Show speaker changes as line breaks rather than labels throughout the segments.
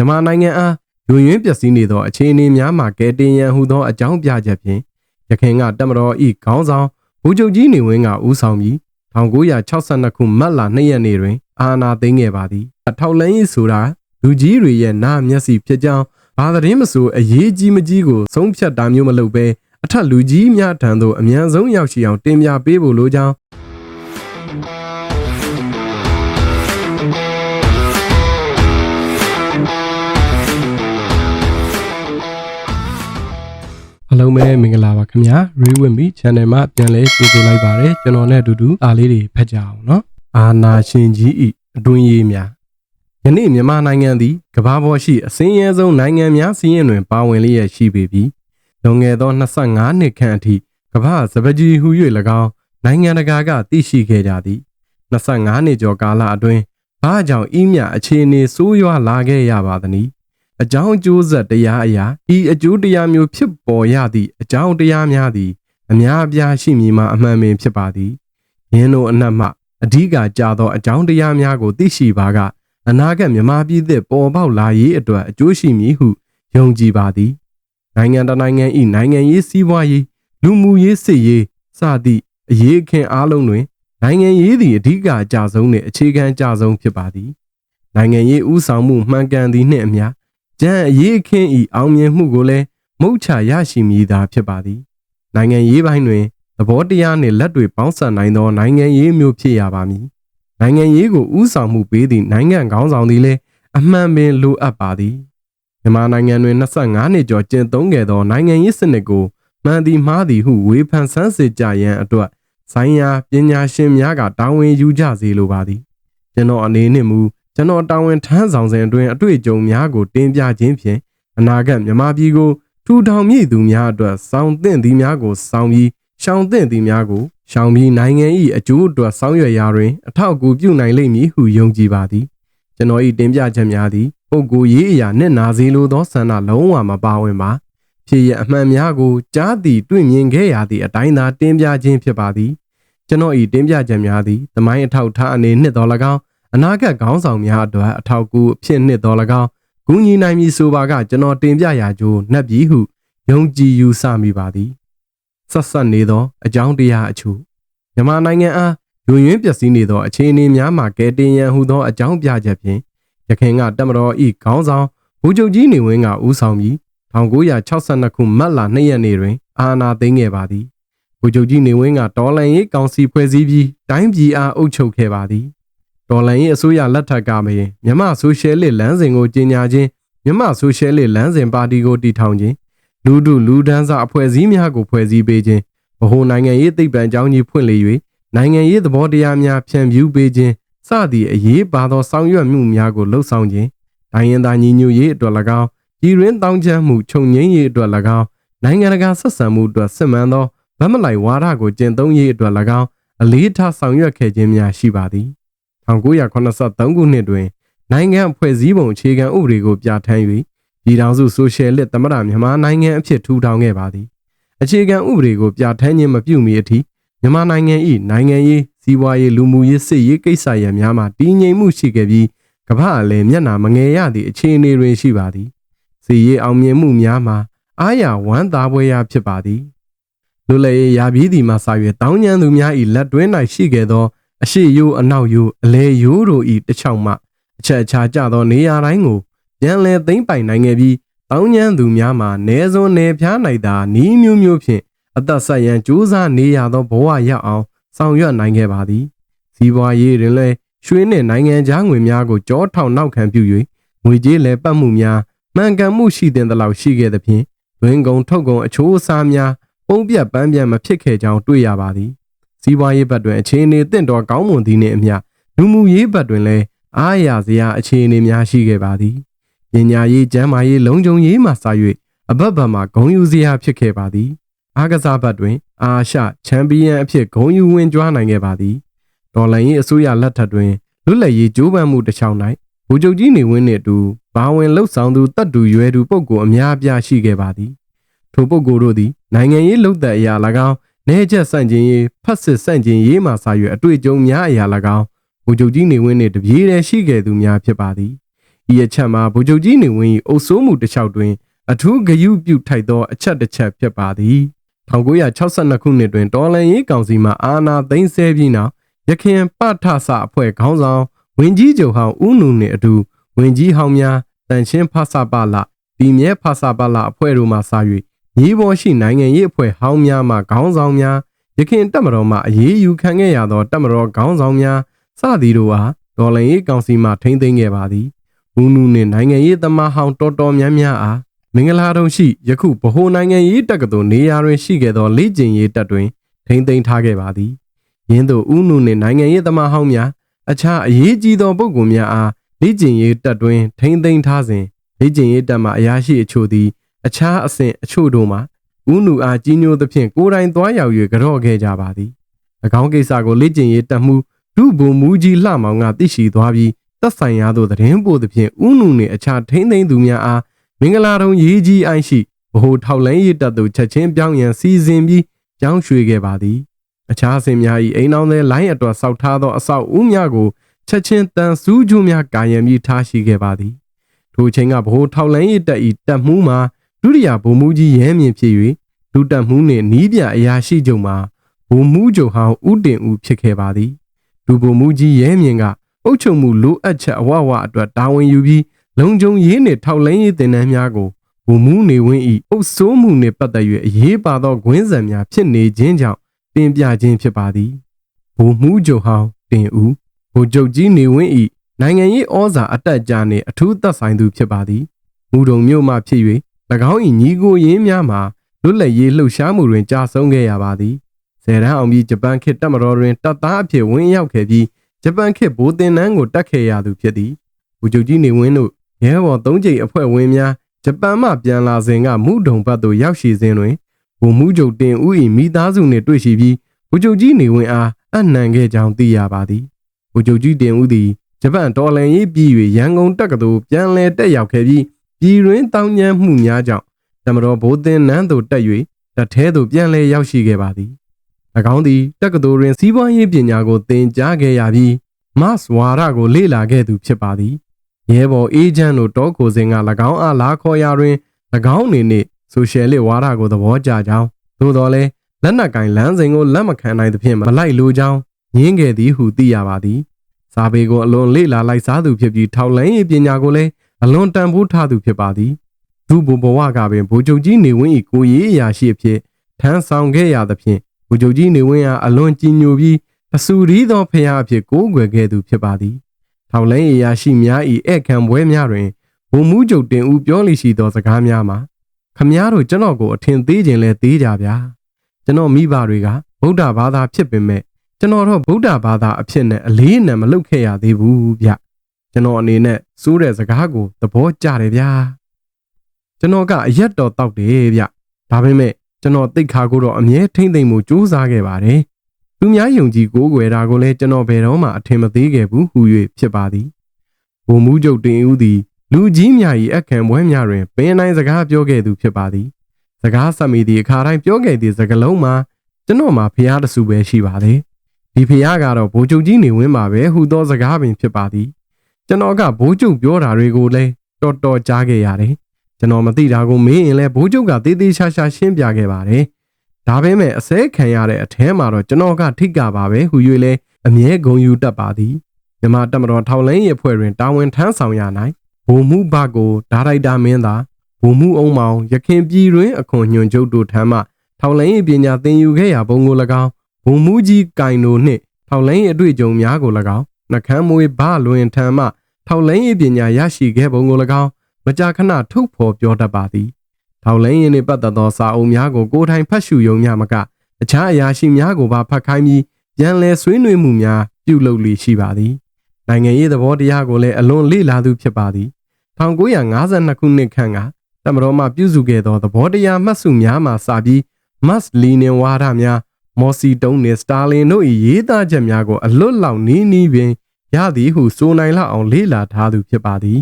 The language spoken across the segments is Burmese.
မြန်မာနိုင်ငံအားယွင်ယွင်းပျက်စီးနေသောအခြေအနေများမှာကဲတင်ရန်ဟူသောအကြောင်းပြချက်ဖြင့်ရခိုင်ကတမတော်ဤခေါင်းဆောင်ဗိုလ်ချုပ်ကြီးနေဝင်းကဦးဆောင်ပြီး1962ခုမတ်လ2ရက်နေ့တွင် အာဏာသိမ်းခဲ့ပါသည်အထောက်လန်းရေးဆိုတာလူကြီးတွေရဲ့နာမျက်စိဖြစ်ကြောင်းဘာသတင်းမဆိုအရေးကြီးမကြီးကိုဆုံးဖြတ်တာမျိုးမလုပ်ဘဲအထက်လူကြီးများထံသို့အမြန်ဆုံးရောက်ရှိအောင်တင်ပြပေးဖို့လိုကြောင်း လုံးမဲမင်္ဂလာပါခင်ဗျာ Rewin Me Channel မှာပြန်လဲကြိုဆိုလိုက်ပါတယ်ကျွန်တော်နဲ့အတူတူအားလေးတွေဖတ်ကြအောင်နော်အာနာရှင်ကြီးဤအတွင်းရေးများယနေ့မြန်မာနိုင်ငံသည်ကမ္ဘာပေါ်ရှိအစင်းရဲဆုံးနိုင်ငံများစီးရင်တွင်ပါဝင်လျက်ရှိပေပြီးလွန်ခဲ့သော25နှစ်ခန့်အထိကမ္ဘာစပကြီးဟူ၍၎င်းနိုင်ငံတကာကသိရှိခဲ့ကြသည်25နှစ်ကျော်ကာလအတွင်းဘာကြောင့်ဤမြအခြေအနေဆိုးရွားလာခဲ့ရပါသနည်း အကြောင်းအကျိုးဆက်တရားအရာဤအကျိုးတရားမျိုးဖြစ်ပေါ်ရသည့်အကြောင်းတရားများသည်အများအပြားရှိမည်မှာအမှန်ပင်ဖြစ်ပါသည်ယင်းတို့အနက်မှအဓိကကြသောအကြောင်းတရားများကိုသိရှိပါကအနာဂတ်မြမပြည်သစ်ပေါ်ပေါက်လာရေးအတွက်အကျိုးရှိမည်ဟုယုံကြည်ပါသည်နိုင်ငံတနိုင်ငံ၏နိုင်ငံရေးစီးပွားရေးလူမှုရေးစစ်ရေးစသည့်အရေးအခင်းအားလုံးတွင်နိုင်ငံရေးသည်အဓိကအကြဆုံးနှင့်အခြေခံအကြဆုံးဖြစ်ပါသည်နိုင်ငံရေးဥဆောင်မှုမှန်ကန်သည်နှင့်အမျှ ကျန်းအရေးအခင်း၏အောင်မြင်မှုကိုလည်းမုတ်ချရရှိမည်သာဖြစ်ပါသည်နိုင်ငံရေးပိုင်းတွင်သဘောတရားနှင့်လက်တွေပေါင်းစပ်နိုင်သောနိုင်ငံရေးမျိုးဖြစ်ရပါမည်နိုင်ငံရေးကိုဥဆောင်မှုပေးသည့်နိုင်ငံခေါင်းဆောင်သည်လည်းအမှန်ပင်လိုအပ်ပါသည်မြန်မာနိုင်ငံတွင်25နှစ်ကျော်ကျင့်သုံးခဲ့သောနိုင်ငံရေးစနစ်ကိုမှန်သည်မှားသည်ဟုဝေဖန်ဆန်းစစ်ကြရန်အတွက်ဆိုင်ရာပညာရှင်များကတာဝန်ယူကြစေလိုပါသည်ကျွန်တော်အနေနဲ့မူ ကျွန်တော်တာဝန်ထမ်းဆောင်စဉ်အတွင်းအတွေ့အကြုံများကိုတင်ပြခြင်းဖြင့်အနာဂတ်မြန်မာပြည်ကိုထူထောင်မြည်သူများအတွက်စောင့်သင့်သည်များကိုစောင့်ပြီးရှောင်သင့်သည်များကိုရှောင်ပြီးနိုင်ငံ၏အကျိုးအတွက်ဆောင်ရွက်ရာတွင်အထောက်အကူပြုနိုင်လိမ့်မည်ဟုယုံကြည်ပါသည်ကျွန်တော်၏တင်ပြချက်များသည်ပုဂ္ဂိုလ်ရေးအရာနဲ့နာစေလိုသောဆန္ဒလုံးဝမပါဝင်ပါဖြစ်ရအမှန်များကိုကြားသည်တွေ့မြင်ခဲ့ရသည့်အတိုင်းသာတင်ပြခြင်းဖြစ်ပါသည်ကျွန်တော်၏တင်ပြချက်များသည်သမိုင်းအထောက်ထားအနေနှင့်တော်၎င်း အနာဂတ်ခေါင်းဆောင်များအတွက်အထောက်အကူအဖြစ်နှင့်တော်၎င်းဂုဏ်ညီနိုင်မည်ဆိုပါကကျွန်တော်တင်ပြရာကြိုးနှက်ပြီးဟုယုံကြည်ယူဆမိပါသည်ဆက်ဆက်နေသောအကြောင်းတရားအချို့မြန်မာနိုင်ငံအားယွင်ယွင်းပျက်စီးနေသောအခြေအနေများမှာကဲတင်ရန်ဟူသောအကြောင်းပြချက်ဖြင့်ရခိုင်ကတမတော်ဤခေါင်းဆောင်ဗိုလ်ချုပ်ကြီးနေဝင်းကဦးဆောင်ပြီး1962ခုမတ်လ2ရက်နေ့တွင် အာဏာသိမ်းခဲ့ပါသည်ဗိုလ်ချုပ်ကြီးနေဝင်းကတော်လန်ရေးကောင်စီဖွဲ့စည်းပြီးတိုင်းပြည်အားအုပ်ချုပ်ခဲ့ပါသည် တော်လန်ရေးအစိုးရလက်ထက်ကမရင်မြမဆိုရှယ်လစ်လမ်းစဉ်ကိုကြီးညာခြင်းမြမဆိုရှယ်လစ်လမ်းစဉ်ပါတီကိုတည်ထောင်ခြင်းလူထုလူဒန်းစားအဖွဲ့အစည်းများကိုဖွဲ့စည်းပေးခြင်းဗဟိုနိုင်ငံရေးသိပ္ပံကျောင်းကြီးဖွင့်လှစ်၍နိုင်ငံရေးသဘောတရားများဖြန့်ဖြူးပေးခြင်းစသည့်အရေးပါသောဆောင်ရွက်မှုများကိုလှုပ်ဆောင်ခြင်းတိုင်းရင်းသားညီညွတ်ရေးအတွက်၎င်းပြည်တွင်းတောင်းချမ်းမှုခြုံငိမ့်ရေးအတွက်၎င်းနိုင်ငံတကာဆက်ဆံမှုအတွက်စစ်မှန်သောဗတ်မလိုက်ဝါဒကိုကျင့်သုံးရေးအတွက်၎င်းအလေးထားဆောင်ရွက်ခဲ့ခြင်းများရှိပါသည် 1983ခုနှစ်တွင် နိုင်ငံဖွဲ့စည်းပုံအခြေခံဥပဒေကိုပြဋ္ဌာန်း၍ပြည်ထောင်စုဆိုရှယ်လစ်သမ္မတမြန်မာနိုင်ငံအဖြစ်ထူထောင်ခဲ့ပါသည်အခြေခံဥပဒေကိုပြဋ္ဌာန်းခြင်းမပြုမီအထိမြန်မာနိုင်ငံ၏နိုင်ငံရေးစီးပွားရေးလူမှုရေးစစ်ရေးကိစ္စရပ်များမှာတည်ငြိမ်မှုရှိခဲ့ပြီးကမ္ဘာအလယ်မျက်နှာမငယ်ရသည့်အခြေအနေတွင်ရှိပါသည်စီရေးအောင်မြင်မှုများမှာအားရဝမ်းသာပွဲရဖြစ်ပါသည်လူလေရာပြီးသည်မှစာရွက်တောင်းညံသူများ၏လက်တွင်း၌ရှိခဲ့သော အရှိယိုးအနောက်ယိုးအလဲယိုးတို့၏တစ်ချောင်းမှအချက်အခြာကျသောနေရာတိုင်းကိုပြန်လည်သိမ့်ပိုင်နိုင်ခဲ့ပြီးတောင်းညံသူများမှာနေစွန်နေဖျားနိုင်တာနီးမျိုးမျိုးဖြင့်အသက်ဆက်ရန်ကြိုးစားနေရသောဘဝရောက်အောင်ဆောင်ရွက်နိုင်ခဲ့ပါသည်စီးပွားရေးတွင်လည်းရွှေနှင့်နိုင်ငံခြားငွေများကိုကြောထောင်နောက်ခံပြု၍ငွေကြေးလဲပတ်မှုများမှန်ကန်မှုရှိတဲ့သလောက်ရှိခဲ့သဖြင့်တွင်ကုံထုတ်ကုံအချိုးအစားများပုံပြတ်ပန်းပြတ်မဖြစ်ခဲ့ကြောင်းတွေ့ရပါသည် စီးပွားရေးဘက်တွင်အခြေအနေတင့်တော်ကောင်းမွန်သည်နှင့်အမျှလူမှုရေးဘက်တွင်လည်းအားရစရာအခြေအနေများရှိခဲ့ပါသည်ပညာရေးကျန်းမာရေးလုံခြုံရေးမှစ၍အဘက်ဘက်မှဂုံယူစရာဖြစ်ခဲ့ပါသည်အားကစားဘက်တွင် အာရှချန်ပီယံအဖြစ်ဂုံယူဝင်ကြွားနိုင်ခဲ့ပါသည်ဒေါ်လာရေးအစိုးရလက်ထက်တွင်လွတ်လပ်ရေးကြိုးပမ်းမှုတစ်ချောင်း၌ဗိုလ်ချုပ်ကြီးနေဝင်းနှင့်အတူဘာဝင်လှုပ်ဆောင်သူတပ်တူရွယ်သူပုဂ္ဂိုလ်အများအပြားရှိခဲ့ပါသည်ထိုပုဂ္ဂိုလ်တို့သည်နိုင်ငံရေးလှုပ်သက်အရာ၎င်း နေချက်ဆန့်ကျင်ရေးဖတ်စစ်ဆန့်ကျင်ရေးမှစာရွက်အတွေ့အကြုံများအရာ၎င်းဗိုလ်ချုပ်ကြီးနေဝင်းနှင့်တပြေးတည်းရှိခဲ့သူများဖြစ်ပါသည်ဤအချက်မှာဗိုလ်ချုပ်ကြီးနေဝင်း၏အုပ်စိုးမှုတစ်လျှောက်တွင်အထူးဂရုပြုထိုက်သောအချက်တစ်ချက်ဖြစ်ပါသည်1962ခုနှစ်တွင်တော်လန်ရေးကောင်စီမှအာဏာသိမ်းဆဲပြီးနောက်ရခင်ပထဆအဖွဲ့ခေါင်းဆောင်ဝင်းကြီးချုပ်ဟောင်းဦးနုနှင့်အတူဝင်းကြီးဟောင်းများတန်ရှင်းဖဆပါလပြည်မြဲဖဆပါလအဖွဲ့တို့မှစ၍ ရေးပေါ်ရှိနိုင်ငံရေးအဖွဲ့ဟောင်းများမှခေါင်းဆောင်များရခင်တပ်မတော်မှအရေးယူခံခဲ့ရသောတပ်မတော်ခေါင်းဆောင်များစသည်တို့အားဒေါ်လန်ရေးကောင်စီမှထိမ့်သိမ်းခဲ့ပါသည်ဦးနုနှင့်နိုင်ငံရေးသမားဟောင်းတော်တော်များများအားမင်္ဂလာတုံရှိယခုဗဟိုနိုင်ငံရေးတက္ကသိုလ်နေရာတွင်ရှိခဲ့သောလေ့ကျင့်ရေးတပ်တွင်ထိမ့်သိမ်းထားခဲ့ပါသည်ယင်းသို့ဦးနုနှင့်နိုင်ငံရေးသမားဟောင်းများအခြားအရေးကြီးသောပုဂ္ဂိုလ်များအားလေ့ကျင့်ရေးတပ်တွင်ထိမ့်သိမ်းထားစဉ်လေ့ကျင့်ရေးတပ်မှအရာရှိအချို့သည် အခြားအဆင့်အချို့တို့မှဦးနုအားကြီးညိုသဖြင့်ကိုယ်တိုင်သွားရောက်၍ကြော့ခဲ့ကြပါသည်၎င်းကိစ္စကိုလေ့ကျင့်ရေးတပ်မှုဒုဗိုလ်မှူးကြီးလှမောင်ကသိရှိသွားပြီးသက်ဆိုင်ရာသို့သတင်းပို့သဖြင့်ဦးနုနှင့်အခြားထိမ့်သိမ်းသူများအားမင်္ဂလာတုံရေးကြီးအိုင်းရှိဗဟိုထောက်လန်းရေးတပ်သို့ချက်ချင်းပြောင်းရန်စီစဉ်ပြီးကြောင်းရွှေ့ခဲ့ပါသည်အခြားအစဉ်များ၏အိမ်အောင်သည်လိုင်းအတွက်စောက်ထားသောအဆောက်အဦများကိုချက်ချင်းတန်ဆူးကျိုးများကာယံပြီးထားရှိခဲ့ပါသည်ထိုအချိန်ကဗဟိုထောက်လန်းရေးတပ်၏တပ်မှုမှာ ဒုတိယဗိုလ်မှူးကြီးရဲမြင့်ဖြစ်၍ဒုတပ်မှုနှင့်နီးပြအရာရှိချုပ်မှာဗိုလ်မှူးချုပ်ဟောင်းဦးတင်ဦးဖြစ်ခဲ့ပါသည်ဒုဗိုလ်မှူးကြီးရဲမြင့်ကအုပ်ချုပ်မှုလိုအပ်ချက်အဝဝအတွက်တာဝန်ယူပြီးလုံခြုံရေးနှင့်ထောက်လန်းရေးတင်နန်းများကိုဗိုလ်မှူးနေဝင်း၏အုပ်စိုးမှုနှင့်ပတ်သက်၍အရေးပါသောဂွင်းဆန်များဖြစ်နေခြင်းကြောင့်တင်ပြခြင်းဖြစ်ပါသည်ဗိုလ်မှူးချုပ်ဟောင်းတင်ဦးဗိုလ်ချုပ်ကြီးနေဝင်း၏နိုင်ငံရေးဩဇာအတက်ကြနှင့်အထူးသက်ဆိုင်သူဖြစ်ပါသည်မူတုံမြို့မှဖြစ်၍၎ င်း၏ညီကိုရင်းများမှာလွတ်လပ်ရေးလှုပ်ရှားမှုတွင်ကြာဆုံးခဲ့ရပါသည်ဆယ်တန်းအောင်ပြီးဂျပန်ခေတ်တပ်မတော်တွင်တပ်သားအဖြစ်ဝင်ရောက်ခဲ့ပြီးဂျပန်ခေတ်ဗိုလ်တင်နန်းကိုတက်ခဲ့ရသူဖြစ်သည်ဗိုလ်ချုပ်ကြီးနေဝင်းတို့ရဲဘော်သုံးကြိမ်အဖွဲ့ဝင်များဂျပန်မှပြန်လာစဉ်ကမူဒုံဘတ်သို့ရောက်ရှိစဉ်တွင်ဗိုလ်မှူးချုပ်တင်ဦး၏မိသားစုနှင့်တွေ့ရှိပြီးဗိုလ်ချုပ်ကြီးနေဝင်းအားအနှံခဲ့ကြောင်းသိရပါသည်ဗိုလ်ချုပ်ကြီးတင်ဦးသည်ဂျပန်ဒေါ်လန်ရေးပြည်၍ရန်ကုန်တက္ကသိုလ်ပြန်လည်တက်ရောက်ခဲ့ပြီး ပြည်တွင်းတောင်းကျမ်းမှုများကြောင့်တမတော်ဘိုးသင်နန်းသို့တက်၍တထဲသို့ပြန်လည်ရောက်ရှိခဲ့ပါသည်၎င်းသည်တက္ကသိုလ်တွင်စီးပွားရေးပညာကိုသင်ကြားခဲ့ရပြီးမတ်ဝါရကိုလေ့လာခဲ့သူဖြစ်ပါသည်ရဲဘော်အေဂျင့်တို့တောကိုစင်က၎င်းအားလာခေါ်ရာတွင်၎င်းအနေနဲ့ဆိုရှယ်လစ်ဝါဒကိုသဘောကျကြောင်းသို့တော်လည်းလက်နက်ကင်လမ်းစဉ်ကိုလက်မခံနိုင်သဖြင့်မလိုက်လိုကြောင်းညင်းခဲ့သည်ဟုသိရပါသည်စာပေကိုအလွန်လေ့လာလိုက်စားသူဖြစ်ပြီးထောက်လန်းရေးပညာကိုလည်း အလွန်တန်ဖိုးထားသူဖြစ်ပါသည်သူ့ဘဘဝကပင်ဗိုလ်ချုပ်ကြီးနေဝင်း၏ကိုရေးအရာရှိအဖြစ်ထမ်းဆောင်ခဲ့ရသဖြင့်ဗိုလ်ချုပ်ကြီးနေဝင်းအားအလွန်ကြည်ညိုပြီးအဆူရီးသောဖရာအဖြစ်ကိုးကွယ်ခဲ့သူဖြစ်ပါသည်ထောက်လန်းရေးအရာရှိများ၏ဧကန်ပွဲများတွင်ဘုံမှုချုပ်တင်ဦးပြောလိရှိသောစကားများမှာခမည်းတော်ကျွန်တော်ကိုအထင်သေးခြင်းလဲသေးကြဗျာကျွန်တော်မိဘတွေကဗုဒ္ဓဘာသာဖြစ်ပေမဲ့ကျွန်တော်တော့ဗုဒ္ဓဘာသာအဖြစ်နဲ့အလေးအနံမလုပ်ခဲ့ရသေးဘူးဗျ ကျွန်တော်အနေနဲ့စိုးတဲ့စကားကိုသဘောကျတယ်ဗျာကျွန်တော်ကအရက်တော်တောက်တယ်ဗျဒါပေမဲ့ကျွန်တော်တိတ်ခါကိုတော့အမြဲထိမ့်သိမ့်မှုစူးစမ်းခဲ့ပါတယ်သူများယုံကြည်ကိုးကွယ်တာကိုလည်းကျွန်တော်ဘယ်တော့မှအထင်မသေးခဲ့ဘူးဟူ၍ဖြစ်ပါသည်ဘုံမှုချုပ်တင်ဦးသည်လူကြီးများ၏အခမ်းပွဲများတွင်ပင်တိုင်းစကားပြောခဲ့သူဖြစ်ပါသည်စကားဆက်မိသည့်အခါတိုင်းပြောခဲ့သည့်စကားလုံးမှာကျွန်တော်မှာဖျားတဆူပဲရှိပါသည်ဒီဖျားကတော့ဘိုးချုပ်ကြီးနေဝင်းပါပဲဟူသောစကားပင်ဖြစ်ပါသည် ကျွန်တော်ကဘိုးချုပ်ပြောတာတွေကိုလည်းတော်တော်ကြားခဲ့ရတယ်ကျွန်တော်မသိတာကိုမေးရင်လည်းဘိုးချုပ်ကသေးသေးချာချာရှင်းပြခဲ့ပါတယ်ဒါပေမဲ့အစဲခံရတဲ့အထဲမှာတော့ကျွန်တော်ကထိတ်ကပါပဲဟူ၍လဲအမြဲဂုံယူတတ်ပါသည်မြမတက်မတော်ထောင်လင်းရဲ့ဖွဲ့တွင်တာဝန်ထမ်းဆောင်ရနိုင်ဘုံမှုဘကိုဒါရိုက်တာမင်းသားဘုံမှုအုံမောင်ရခင်ပြည်တွင်အခွန်ညွန်ချုပ်တို့ထမ်းမှထောင်လင်းရဲ့ပညာသင်ယူခဲ့ရာဘုံကို၎င်းဘုံမှုကြီးကင်နိုနှင့်ထောင်လင်းရဲ့အတွေ့အကြုံများကို၎င်းနှကမ်းမွေးဘလွင်ထမ်းမှ ထောင်လင်းရဲ့ပညာရရှိခဲ့ပုံကို၎င်းမကြာခဏထုတ်ဖော်ပြောတတ်ပါသည်ထောက်လင်းရင်နှင့်ပတ်သက်သောစာအုပ်များကိုကိုယ်တိုင်ဖတ်ရှုယုံများမကအခြားအရာရှိများကိုပါဖတ်ခိုင်းပြီးပြန်လည်ဆွေးနွေးမှုများပြုလုပ်လီရှိပါသည်နိုင်ငံရေးသဘောတရားကိုလည်းအလွန်လေ့လာသူဖြစ်ပါသည်1952ခုနှစ်ခန့်ကတမတော်မှပြုစုခဲ့သောသဘောတရားမှတ်စုများမှစပြီးမတ်လီနင်ဝါဒများမော်စီတုံးနှင့်စတာလင်တို့၏ရေးသားချက်များကိုအလွတ်လောက်နီးနီးပင် ရသည်ဟုဆိုနိုင်လောက်အောင်လေ့လာထားသူဖြစ်ပါသည်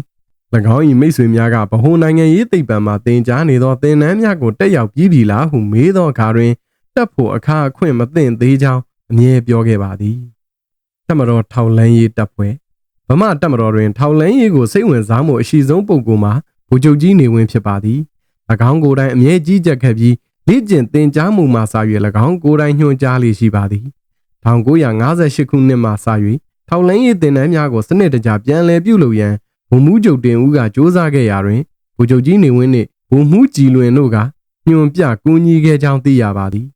၎င်း၏မိတ်ဆွေများကဗဟိုနိုင်ငံရေးသိပ္ပံမှသင်ကြားနေသောသင်တန်းများကိုတက်ရောက်ပြီးပြီလားဟုမေးသောအခါတွင်တက်ဖို့အခါအခွင့်မသင့်သေးကြောင်းအမြဲပြောခဲ့ပါသည်တမတော်ထောက်လန်းရေးတပ်ဖွဲ့ဗမာတပ်မတော်တွင် ထောက်လန်းရေးကိုစိတ်ဝင်စားမှုအရှိဆုံးပုံကူမှာဗိုလ်ချုပ်ကြီးနေဝင်းဖြစ်ပါသည်၎င်းကိုယ်တိုင်အမြဲကြီးကြပ်ခဲ့ပြီးလေ့ကျင့်သင်ကြားမှုမှစာ၍၎င်းကိုယ်တိုင်ညွှန်ကြားလေရှိပါသည်1958ခုနှစ်မှစ၍ ထောက်လန်းရေးသင်တန်းများကိုစနစ်တကျပြန်လည်ပြုလုပ်ရန်ဗိုလ်မှူးချုပ်တင်ဦးကစ조사ခဲ့ရာတွင်ဗိုလ်ချုပ်ကြီးနေဝင်းနှင့်ဗိုလ်မှူးကြည်လွင်တို့ကညွှန်ပြကူညီခဲ့ကြောင်းသိရပါသည်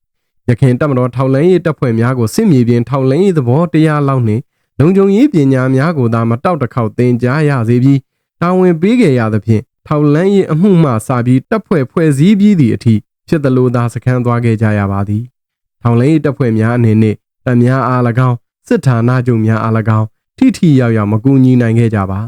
ရခင်တပ်မတော်ထောက်လန်းရေးတပ်ဖွဲ့များကိုစစ်မြေပြင်ထောက်လန်းရေးသဘောတရားလောက်နှင့်လုံခြုံရေးပညာများကိုသာမတောက်တခေါက်သင်ကြားရစေပြီးတာဝန်ပေးခဲ့ရသဖြင့်ထောက်လန်းရေးအမှုမှစပြီးတပ်ဖွဲ့ဖွဲ့စည်းပြီးသည့်အထိဖြစ်သလိုသာစခန်းသွားခဲ့ကြရပါသည်ထောင်လင်းရေးတပ်ဖွဲ့များအနေနဲ့တပ်များအား၎င်း စစ်ဌာနချုပ်များအား၎င်းထိထိရောက်ရောက်မကူညီနိုင်ခဲ့ကြပါ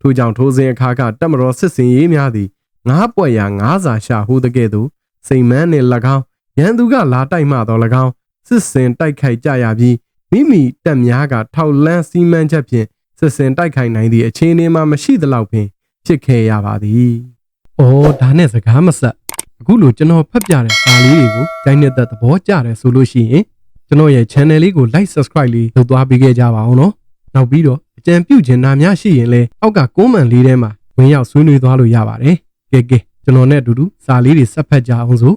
ထို့ကြောင့်ထိုးစဉ်အခါကတပ်မတော်စစ်စင်ရေးများသည်ငားပွက်ရာငားစာရှာဟုတဲ့ကဲ့သို့စိန်မန်းနှင့်၎င်းရန်သူကလာတိုက်မှတော့၎င်းစစ်စင်တိုက်ခိုက်ကြရပြီးမိမိတပ်များကထောက်လန်းစီမံချက်ဖြင့်စစ်စင်တိုက်ခိုက်နိုင်သည့်အခြေအနေမှာမရှိသလောက်ပင်ဖြစ်ခဲ့ရပါသည်။အော်ဒါနဲ့စကားမဆက်အခုလိုကျွန်တော်ဖတ်ပြတဲ့စာလေးတွေကိုကြိုင်းနေတဲ့သဘောကျတယ်ဆိုလို့ရှိရင် ကျွန်တော်ရဲ့ channel လေးကို like subscribe လေးလုပ်သွားပေးခဲ့ကြပါအောင်နော်။နောက်ပြီးတော့အကြံပြုချင်တာများရှိရင်လည်းအောက်က comment လေးထဲမှာဝင်ရောက်ဆွေးနွေးသွားလို့ရပါတယ်။ကဲကဲကျွန်တော်နဲ့အတူတူစာလေးတွေဆက်ဖတ်ကြအောင်ဆို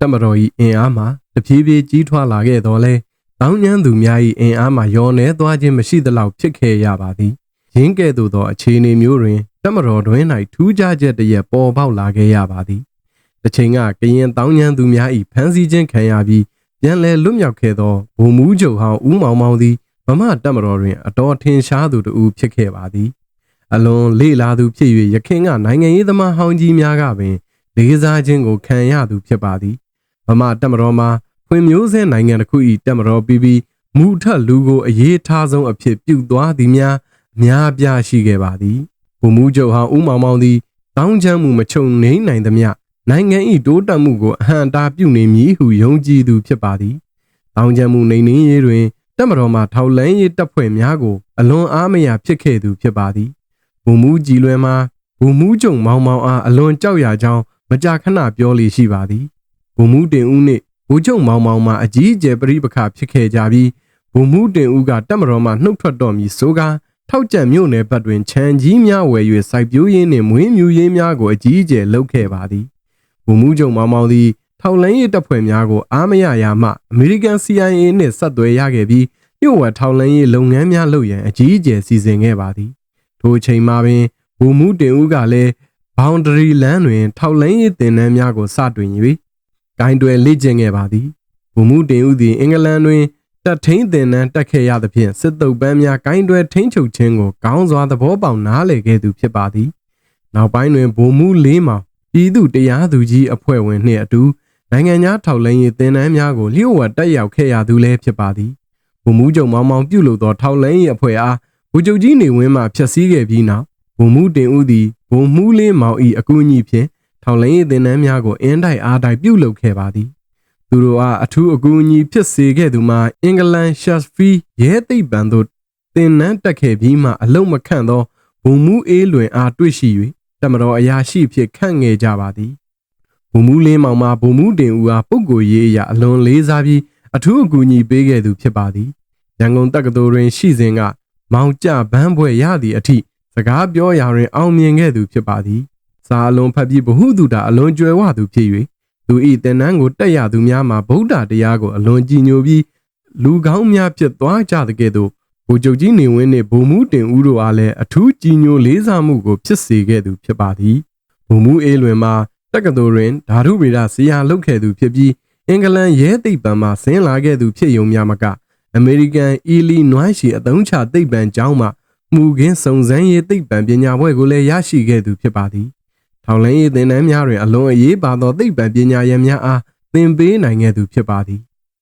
တမတော်ကြီးအင်အားမှာတဖြည်းဖြည်းကြီးထွားလာခဲ့တော့လဲတောင်းညမ်းသူများ၏အင်အားမှာယောနေသွားခြင်းမရှိသလောက်ဖြစ်ခဲ့ရပါသည်။ရင်းကဲ့သို့သောအခြေအနေမျိုးတွင်တမတော်တွင်၌ထူးခြားချက်တရက်ပေါ်ပေါက်လာခဲ့ရပါသည်။တစ်ချိန်ကကရင်တောင်းညမ်းသူများ၏ဖမ်းဆီးခြင်းခံရပြီး ပြန်လည်လွတ်မြောက်ခဲ့သောဗိုလ်မှူးချုပ်ဟောင်းဦးမောင်မောင်သည်မမတမတော်တွင်အတော်ထင်ရှားသူတူဖြစ်ခဲ့ပါသည်။အလွန်လေလာသူဖြစ်၍ရခင်ကနိုင်ငံရေးသမားဟောင်းကြီးများကပင်လေးစားခြင်းကိုခံရသူဖြစ်ပါသည်။မမတမတော်မှာဖွံ့မျိုးစဲနိုင်ငံတစ်ခု၏တက်မတော်ပြီးပြီးမူထက်လူကိုအရေးထားဆုံးအဖြစ်ပြုသွားသည်များအများပြားရှိခဲ့ပါသည်ဗိုလ်မှူးချုပ်ဟောင်းဦးမောင်မောင်သည်တောင်းချမ်းမှုမချုံနှိမ့်နိုင်သမျှ နိုင်ငံ၏တိုးတက်မှုကိုအဟံတာပြုနေမည်ဟုယုံကြည်သူဖြစ်ပါသည်တောင်းချမ်းမှုနှိမ့်နှင်းရေးတွင်တက်မတော်မှထောက်လန်းရေးတပ်ဖွဲ့များကိုအလွန်အားမရဖြစ်ခဲ့သူဖြစ်ပါသည်ဗိုလ်မှူးကြည်လွင်မှာဗိုလ်မှူးချုပ်မောင်မောင်အားအလွန်ကြောက်ရကြောင်းမကြာခဏပြောလေရှိပါသည်ဗိုလ်မှူးတင်ဦးနှင့်ဗိုလ်ချုပ်မောင်မောင်မှအကြီးအကျယ်ပြိပခဖြစ်ခဲ့ကြပြီးဗိုလ်မှူးတင်ဦးကတပ်မတော်မှနှုတ်ထွက်တော်မူဆိုကာထောက်ကြံမြို့နယ်ဘက်တွင်ခြံကြီးများဝယ်၍စိုက်ပျိုးရင်းနှင့်မွေးမြူရေးများကိုအကြီးအကျယ်လုပ်ခဲ့ပါသည် ဗိုလ်မှူးချုပ်မောင်မောင်သည်ထောက်လန်းရေးတပ်ဖွဲ့များကိုအားမရရမှအမေရိကန် CIA နှင့်ဆက်သွယ်ရခဲ့ပြီးမြို့ဝယ်ထောက်လန်းရေးလုပ်ငန်းများလုပ်ရန်အကြီးအကျယ်စီစဉ်ခဲ့ပါသည်ထိုအချိန်မှာပင်ဗိုလ်မှူးတင်ဦးကလည်း boundary land တွင် ထောက်လန်းရေးတင်နန်းများကိုစတွင်၍ဂိုင်းတွယ်လေ့ကျင့်ခဲ့ပါသည်ဗိုလ်မှူးတင်ဦးသည်အင်္ဂလန်တွင်တပ်ထိန်တင်နန်းတက်ခဲ့ရသဖြင့်စစ်တုပ်ပန်းများဂိုင်းတွယ်ထိန်ချုပ်ခြင်းကိုကောင်းစွာသဘောပေါက်နားလည်ခဲ့သူဖြစ်ပါသည်နောက်ပိုင်းတွင်ဗိုလ်မှူးလေးမောင် ပြည်သူတရားသူကြီးအဖွဲ့ဝင်နှင့်အတူနိုင်ငံသားထောက်လှမ်းရေးတင်နန်းများကိုလျှို့ဝှက်တက်ရောက်ခဲ့ရသူလည်းဖြစ်ပါသည်ဗိုလ်မှူးချုပ်မောင်မောင်ပြုလုပ်သောထောက်လှမ်းရေးအဖွဲ့အားဗိုလ်ချုပ်ကြီးနေဝင်းမှဖျက်ဆီးခဲ့ပြီးနောက်ဗိုလ်မှူးတင်ဦးသည်ဗိုလ်မှူးလေးမောင်၏အကူအညီဖြင့်ထောက်လှမ်းရေးတင်နန်းများကိုအင်းတိုက်အားတိုက်ပြုလုပ်ခဲ့ပါသည်သူတို့အားအထူးအကူအညီဖြစ်စေခဲ့သူမှာအင်္ဂလန်ရှက်ဖီရဲသိပ္ပံတို့တင်နန်းတက်ခဲ့ပြီးမှအလုံးမခန့်သောဘုံမူးအေးလွင်အားတွေ့ရှိ၍ တမတော်အရာရှိဖြစ်ခန့်ငယ်ကြပါသည်ဘုံမူးလေးမောင်မှာဘုံမူးတင်ဦးအားပုဂ္ဂိုလ်ရေးအရာအလွန်လေးစားပြီးအထူးအကူအညီပေးခဲ့သူဖြစ်ပါသည်ရန်ကုန်တက္ကသိုလ်တွင်ရှိစဉ်ကမောင်ကြဘန်းဘွဲ့ရသည့်အထိစကားပြောရာတွင်အောင်မြင်ခဲ့သူဖြစ်ပါသည်စာအလွန်ဖတ်ပြီးဘ ഹു တုတာအလွန်ကြွယ်ဝသူဖြစ်၍သူဤတင်နန်းကိုတက်ရသူများမှာဗုဒ္ဓတရားကိုအလွန်ကြည်ညိုပြီးလူကောင်းများဖြစ်သွားကြတဲ့ကဲ့သို့ ဗိုလ်ချုပ်ကြီးနေဝင်းနှင့်ဗိုလ်မှူးတင်ဦးတို့အားလည်းအထူးကြည်ညိုလေးစားမှုကိုဖြစ်စေခဲ့သူဖြစ်ပါသည်ဗိုလ်မှူးအေးလွင်မှာတက္ကသိုလ်တွင်ဓာတုဗေဒဆရာလုပ်ခဲ့သူဖြစ်ပြီးအင်္ဂလန်ရဲသိပ္ပံမှဆင်းလာခဲ့သူဖြစ်ယုံများမကအမေရိကန်အီလီနွိုင်းရှိအသုံးချသိပ္ပံကျောင်းမှမှုခင်းစုံစမ်းရေးသိပ္ပံပညာဘွဲ့ကိုလည်းရရှိခဲ့သူဖြစ်ပါသည်ထောင်လင်းရေးသင်တန်းများတွင်အလွန်အရေးပါသောသိပ္ပံပညာရပ်များအားသင်ပေးနိုင်ခဲ့သူဖြစ်ပါသည်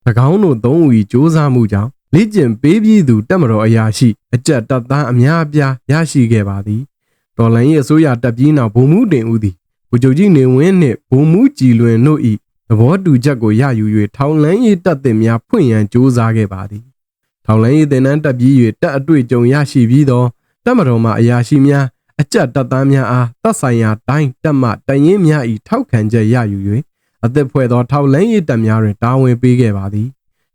၎င်းတို့သုံးဦး၏စ조사မှုကြောင့် လေ့ကျင့်ပေးပြီးသူတက်မတော်အရာရှိအကြက်တပ်သားအများအပြားရရှိခဲ့ပါသည်တော်လန်၏အစိုးရတပ်ပြီးနောက်ဗိုလ်မှူးတင်ဦးသည်ဗိုလ်ချုပ်ကြီးနေဝင်းနှင့်ဗိုလ်မှူးကြည်လွင်တို့၏သဘောတူချက်ကိုရယူ၍ထောင်လန်းရေးတပ်သစ်များဖွင့်ရန်စ조사ခဲ့ပါသည်ထောင်လန်းရေးသင်တန်းတက်ပြီး၍တပ်အတွေ့အကြုံရရှိပြီးသောတပ်မတော်မှအရာရှိများအကြက်တပ်သားများအားတပ်ဆိုင်ရာတိုင်းတပ်မှတရင်များ၏ထောက်ခံချက်ရယူ၍အသက်ဖွဲ့သောထောက်လန်းရေးတပ်များတွင်တာဝန်ပေးခဲ့ပါသည်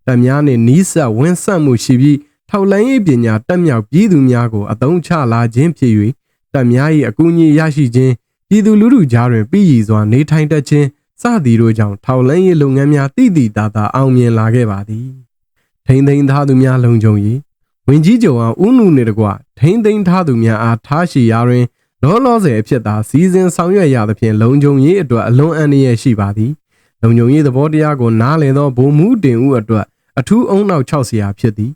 တပ်များနှင့်နီးစပ်ဝန်းဆက်မှုရှိပြီးထောက်လန်းရေးပညာတက်မြောက်ပြည်သူများကိုအသုံးချလာခြင်းဖြစ်၍တပ်များ၏အကူအညီရရှိခြင်းပြည်သူလူထုကြားတွင်ပြည်ရည်စွာနေထိုင်တတ်ခြင်းစသည်တို့ကြောင့်ထောက်လန်းရေးလုပ်ငန်းများတည်တည်တာတာအောင်မြင်လာခဲ့ပါသည်ထိမ့်သိမ်းထားသူများလုံခြုံရေးဝင်ကြီးချုပ်အောင်ဦးနုနေတကွထိမ့်သိမ်းထားသူများအားထားရှိရာတွင်လောလောဆယ်အဖြစ်သာစီစဉ်ဆောင်ရွက်ရသဖြင့်လုံခြုံရေးအတွက်အလွန်အန္တရာယ်ရှိပါသည်လုံခြုံရေးသဘောတရားကိုနားလည်သောဗိုလ်မှူးတင်ဦးအတွက် အထူးအုံနောက်6ဆရာဖြစ်သည်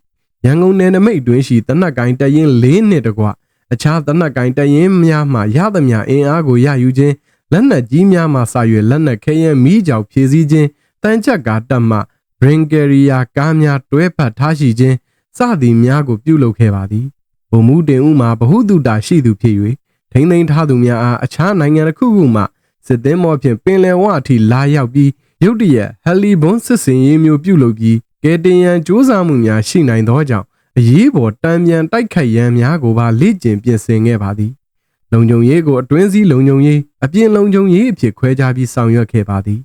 ရန်ကုန်နယ်နိမိတ်တွင်ရှိတနက်ကိုင်းတရင်၄နှစ်တကွအခြားတနက်ကိုင်းတရင်များမှရသမျှအင်အားကိုရယူခြင်းလက်နက်ကြီးများမှစာရွက်လက်နက်ခဲယမ်းမိကြောင်ဖြည့်ဆည်းခြင်းတန်ချက်ကားတပ်မှဘရင်ကယ်ရီယာကားများတွဲဖက်ထားရှိခြင်းစသည်များကိုပြုလုပ်ခဲ့ပါသည်ဗိုလ်မှူးတင်ဦးမှာဗဟုသုတရှိသူဖြစ်၍ထိမ့်သိမ်းထားသူများအားအခြားနိုင်ငံတစ်ခုခုမှစစ်သည်မောဖြင့်ပင်လယ်ဝအထိလာရောက်ပြီးရုတ်တရက်ဟယ်လီဘွန်စစ်စင်ရေးမျိုးပြုလုပ်ပြီး ကယ်တင်ရန်စ조사မှုများရှိနိုင်သောကြောင့်အရေးပေါ်တံပြန်တိုက်ခိုက်ရန်များကိုပါလေ့ကျင့်ပြင်ဆင်ခဲ့ပါသည်လုံခြုံရေးကိုအတွင်းစည်းလုံခြုံရေးအပြင်လုံခြုံရေးအဖြစ်ခွဲခြားပြီးဆောင်ရွက်ခဲ့ပါသည်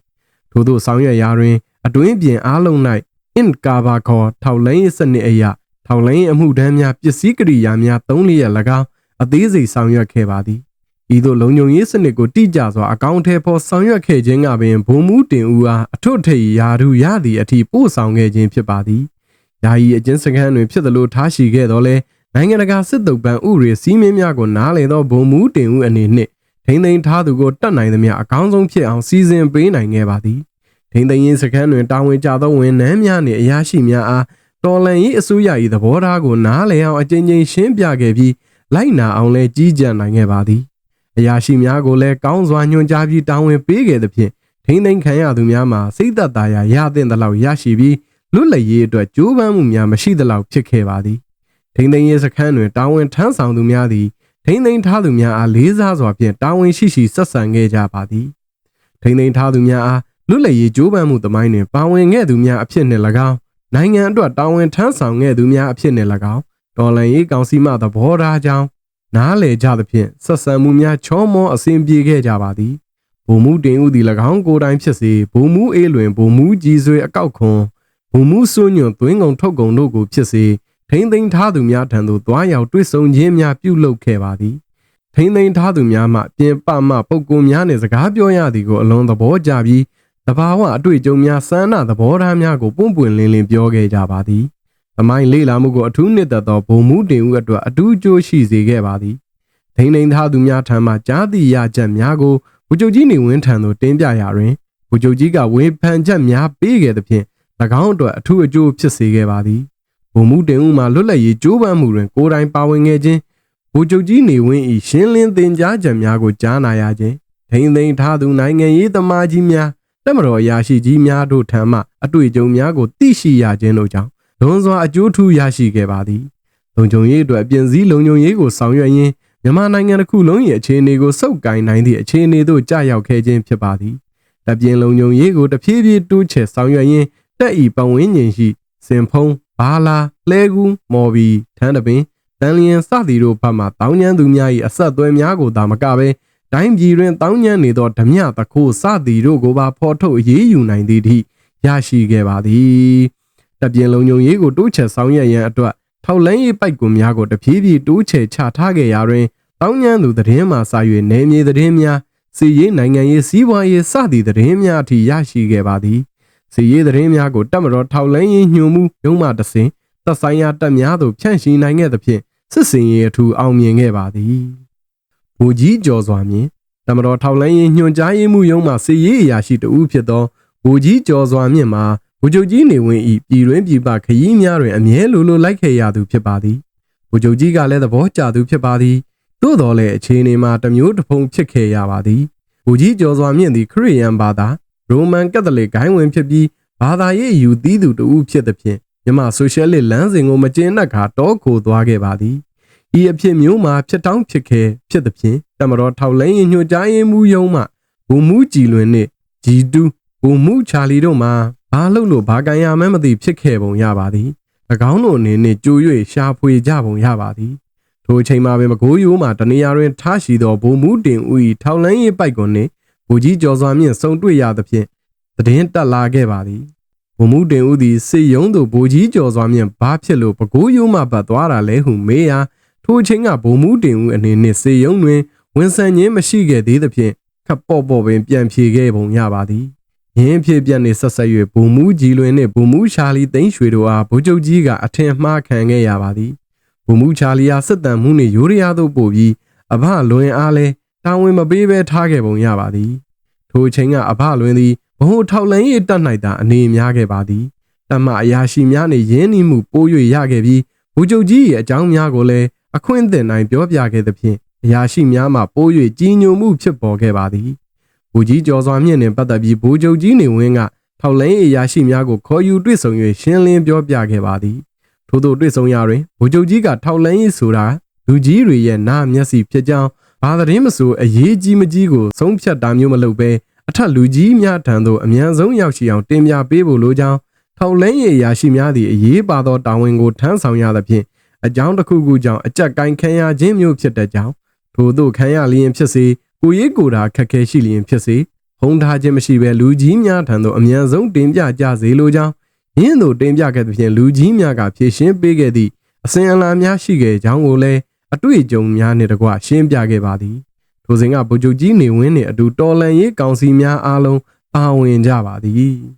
ထို့သောဆောင်ရွက်ရာတွင် အတွင်းပြင်အားလုံး၌ in ကာဘာခေါ်ထောက်လိုင်းရေးစနစ်အရာထောက်လိုင်းရေးအမှုတန်းများပစ္စည်းကိရိယာများသုံးလျက်၎င်းအသေးစိတ်ဆောင်ရွက်ခဲ့ပါသည် ဤသို့လုံခြုံရေးစနစ်ကိုတိကျစွာအကောင့်ထဲပေါ်ဆောင်ရွက်ခဲ့ခြင်းကပင်ဘုံမူတင်ဦးအားအထွတ်ထိပ်ရာထူးရသည့်အထိပို့ဆောင်ခဲ့ခြင်းဖြစ်ပါသည်။ယာယီအကျဉ်းစခန်းတွင်ဖြစ်သလိုထားရှိခဲ့တော်လဲနိုင်ငံတကာစစ်တုပ်ပန်းဥရေစီးမင်းများကိုနားလေသောဘုံမူတင်ဦးအနေနှင့်ထိမ့်သိမ်းထားသူကိုတတ်နိုင်သမျှအကောင်းဆုံးဖြစ်အောင်စီစဉ်ပေးနိုင်ခဲ့ပါသည်။ထိမ့်သိမ်းရေးစခန်းတွင်တာဝန်ကျသောဝန်ထမ်းများနှင့်အရာရှိများအားတော်လန်ရေးအစိုးရ၏သဘောထားကိုနားလည်အောင်အကြိမ်ကြိမ်ရှင်းပြခဲ့ပြီးလိုက်နာအောင်လဲကြီးကြံနိုင်ခဲ့ပါသည် အရာရှိများကိုလည်းကောင်းစွာညွှန်ကြားပြီးတာဝန်ပေးခဲ့သဖြင့်ထိမ့်သိမ်းခံရသူများမှာစိတ်သက်သာရာရသင့်သလောက်ရရှိပြီးလွတ်လပ်ရေးအတွက်ကြိုးပမ်းမှုများမရှိသလောက်ဖြစ်ခဲ့ပါသည်ထိမ့်သိမ်းရေးစခန်းတွင်တာဝန်ထမ်းဆောင်သူများသည်ထိမ့်သိမ်းထားသူများအားလေးစားစွာဖြင့်တာဝန်ရှိရှိဆက်ဆံခဲ့ကြပါသည်ထိမ့်သိမ်းထားသူများအားလွတ်လပ်ရေးကြိုးပမ်းမှုသမိုင်းတွင်ပါဝင်ခဲ့သူများအဖြစ်နှင့်၎င်းနိုင်ငံအတွက်တာဝန်ထမ်းဆောင်ခဲ့သူများအဖြစ်နှင့်၎င်းဒေါ်လန်ရေးကောင်စီမှသဘောထားကြောင်း နားလေကြသဖြင့်ဆက်ဆံမှုများချောမောအစဉ်ပြေခဲ့ကြပါသည်ဘုံမူတင်ဦးသည်၎င်းကိုယ်တိုင်ဖြစ်စေဘုံမူအေးလွင်ဘုံမူကြီးဆွေအကောက်ခွန်ဘုံမူစွညွန့်သွင်းကုန်ထုတ်ကုန်တို့ကိုဖြစ်စေထိမ့်သိမ်းထားသူများထံသို့သွားရောက်တွေ့ဆုံခြင်းများပြုလုပ်ခဲ့ပါသည်ထိမ့်သိမ်းထားသူများမှပြင်ပမှပုဂ္ဂိုလ်များနှင့်စကားပြောရသည်ကိုအလွန်သဘောကျပြီးတဘာဝအတွေ့အကြုံများစမ်းနာသဘောထားများကိုပွန့်ပွန့်လင်းလင်းပြောခဲ့ကြပါသည်။ သမိုင်းလေးလာမှုကိုအထူးနှစ်သက်သောဘုံမှုတင်ဦးအတွက်အထူးကြိုးရှိစေခဲ့ပါသည်။ဒိန်ဒိန်သားသူများထံမှကြားသိရချက်များကိုဗိုလ်ချုပ်ကြီးနေဝင်းထံသို့တင်ပြရာတွင်ဗိုလ်ချုပ်ကြီးကဝေဖန်ချက်များပေးခဲ့သဖြင့်၎င်းအတွက်အထူးအကျိုးဖြစ်စေခဲ့ပါသည်။ဘုံမှုတင်ဦးမှာလွတ်လပ်ရေးကြိုးပမ်းမှုတွင်ကိုယ်တိုင်ပါဝင်ခဲ့ခြင်းဗိုလ်ချုပ်ကြီးနေဝင်း၏ရှင်းလင်းသင်ကြားချက်များကိုကြားနာရခြင်းဒိန်ဒိန်ထားသူနိုင်ငံရေးသမားကြီးများတက်မတော်အရာရှိကြီးများတို့ထံမှအတွေ့အကြုံများကိုသိရှိရခြင်းတို့ကြောင့် လွန်စွာအကျိုးထူးရရှိခဲ့ပါသည်လုံခြုံရေးအတွက်အပြင်စည်းလုံခြုံရေးကိုဆောင်ရွက်ရင်းမြန်မာနိုင်ငံတစ်ခုလုံး၏အခြေအနေကိုစုပ်ကိုင်နိုင်သည့်အခြေအနေသို့ကြာရောက်ခဲ့ခြင်းဖြစ်ပါသည်တပြင်လုံခြုံရေးကိုတဖြည်းဖြည်းတိုးချဲ့ဆောင်ရွက်ရင်းတက်ဤပဝင်းကျင်ရှိစင်ဖုံးဘာလာလဲကူးမော်ဘီထန်းတပင်တန်လျင်စသည်တို့ဘက်မှတောင်းကျမ်းသူများ၏အဆက်အသွယ်များကိုသာမကဘဲတိုင်းပြည်တွင်တောင်းကျမ်းနေသောဓမြတခိုးစသည်တို့ကိုပါဖော်ထုတ်အရေးယူနိုင်သည့်အထိရရှိခဲ့ပါသည် တပြင်လုံုံရေးကိုတိုးချဲ့ဆောင်ရွက်ရန်အတွက်ထောက်လန်းရေးပိုက်ကွန်များကိုတဖြည်းဖြည်းတိုးချဲ့ချထားခဲ့ရာတွင်တောင်းကျမ်းသူသတင်းမှစာ၍နေမြေသတင်းများစီရေးနိုင်ငံရေးစီးပွားရေးစသည့်သတင်းများအထိရရှိခဲ့ပါသည်စီရေးသတင်းများကိုတက်မတော်ထောက်လန်းရေးညွှန်မှုရုံးမှတဆင်သက်ဆိုင်ရာတပ်များသို့ဖြန့်ရှိနိုင်ခဲ့သဖြင့်စစ်စင်ရေးအထူးအောင်မြင်ခဲ့ပါသည်ဗိုလ်ကြီးကျော်စွာမြင်တမတော်ထောက်လန်းရေးညွှန်ကြားရေးမှုရုံးမှစစ်ရေးအရာရှိတဦးဖြစ်သောဗိုလ်ကြီးကျော်စွာမြင့်မှာ ဗိုလ်ချုပ်ကြီးနေဝင်ဤပြည်တွင်းပြည်ပခရီးများတွင်အမြဲလိုလိုလိုက်ခဲ့ရသူဖြစ်ပါသည်ဗိုလ်ချုပ်ကြီးကလည်းသဘောကျသူဖြစ်ပါသည်သို့တော်လည်းအခြေအနေမှာတမျိုးတစ်ဖုံဖြစ်ခဲ့ရပါသည်ဗိုလ်ကြီးကျော်စွာမြင့်သည်ခရစ်ယာန်ဘာသာရိုမန်ကက်သလစ်ဂိုင်းဝင်ဖြစ်ပြီးဘာသာရေးအယူသီးသူတဦးဖြစ်သဖြင့်မြမဆိုရှယ်လစ်လမ်းစဉ်ကိုမကျေနပ်ခါတောကိုသွားခဲ့ပါသည်ဤအဖြစ်မျိုးမှာဖြစ်တောင်းဖြစ်ခဲဖြစ်သဖြင့်တမတော်ထောက်လိုင်းရင်ညွှန်ကြားရေးမှူးယုံမှဘူမူကြည်လွင်နှင့်ဂျီတူဘူမူချာလီတို့မှာ ဘာလို့လို့ဘာကန်ရမှန်းမသိဖြစ်ခဲ့ပုံရပါသည်၎င်းတို့အနေနဲ့ကြို၍ရှာဖွေကြပုံရပါသည်ထိုအချိန်မှာပဲမကိုးရိုးမှာတနေရာတွင်ထားရှိသောဘူမူတင်ဦး၏ထောက်လန်းရေးပိုက်ကွန်နှင့်ဘူကြီးကျော်စွာမြင့်ဆုံတွေ့ရသဖြင့်တည်င်းတက်လာခဲ့ပါသည်ဘုံမှုတင်ဦးသည်စေယုံသို့ဗိုလ်ကြီးကျော်စွာမြင့်ဘာဖြစ်လို့ပကိုးရိုးမှပတ်သွားတာလဲဟုမေးရာထိုအချိန်ကဘုံမှုတင်ဦးအနေနှင့်စေယုံတွင်ဝန်ဆန်ခြင်းမရှိခဲ့သေးသဖြင့်ခပ်ပေါ့ပေါ့ပင်ပြန်ဖြေခဲ့ပုံရပါသည် ရင်းဖြစ်ပြက်နေဆက်ဆက်၍ဘုံမှုကြီးလွင်နှင့်ဘုံမှုရှာလီသိန်းရွှေတို့အားဗိုလ်ချုပ်ကြီးကအထင်မှားခံခဲ့ရပါသည်ဘုံမှုချာလီယာစစ်တမ်းမှုနှင့်ရိုးရရသို့ပို့ပြီးအဘလွင်အားလဲတာဝန်မပေးဘဲထားခဲ့ပုံရပါသည် ထိုအချိန်ကအဘလွင်သည်ဘဟုထောက်လန်းရေးတတ်၌သာအနေများခဲ့ပါသည်တမအရာရှိများနှင့်ရင်းနှီးမှုပိုး၍ရခဲ့ပြီးဘူချုပ်ကြီး၏အကြောင်းများကိုလည်းအခွင့်အသင်တိုင်းပြောပြခဲ့သဖြင့်အရာရှိများမှပိုး၍ကြီးညိုမှုဖြစ်ပေါ်ခဲ့ပါသည် ဘူကြီးကျော်စွာမြင့်နှင့်ပတ်သက်ပြီးဘူချုပ်ကြီးနေဝင်းကထောက်လန်းရေးအရာရှိများကိုခေါ်ယူတွေ့ဆုံ၍ရှင်းလင်းပြောပြခဲ့ပါသည်ထို့သောတွေ့ဆုံရာတွင်ဘူချုပ်ကြီးကထောက်လန်းရေးဆိုတာလူကြီးတွေရဲ့နားမျက်စိဖြစ်ကြောင်းဘာသတင်းမဆိုအရေးကြီးမကြီးကိုဆုံးဖြတ်တာမျိုးမလုပ်ဘဲအထက်လူကြီးများထံသို့အမြန်ဆုံးရောက်ရှိအောင်တင်ပြပေးဖို့လိုကြောင်းထောက်လန်းရည်ရာရှိများသည့်အရေးပါသောတာဝန်ကိုထမ်းဆောင်ရသဖြင့်အကြောင်းတစ်ခုခုကြောင့်အကြက်ကင်ခံရခြင်းမျိုးဖြစ်တဲ့ကြောင်းထို့သို့ခံရလျင်ဖြစ်စေ ကိုရေးကိုယ်တာခက်ခဲရှိလျင်ဖြစ်စေဟုံးထားခြင်းမရှိဘဲလူကြီးများထံသို့အမြန်ဆုံးတင်ပြကြစေလိုကြောင်းယင်းသို့တင်ပြခဲ့သဖြင့်လူကြီးများကဖြည့်ရှင်းပေးခဲ့သည့်အစဉ်အလာများရှိခဲ့ကြောင်းကိုလည်းအတွေ့အကြုံများနှင့်တကွရှင်းပြခဲ့ပါသည်ထိုစဉ်ကဗိုလ်ချုပ်ကြီးနေဝင်းနှင့်အတူတော်လန်ရေးကောင်စီများအားလုံးပါဝင်ကြပါသည်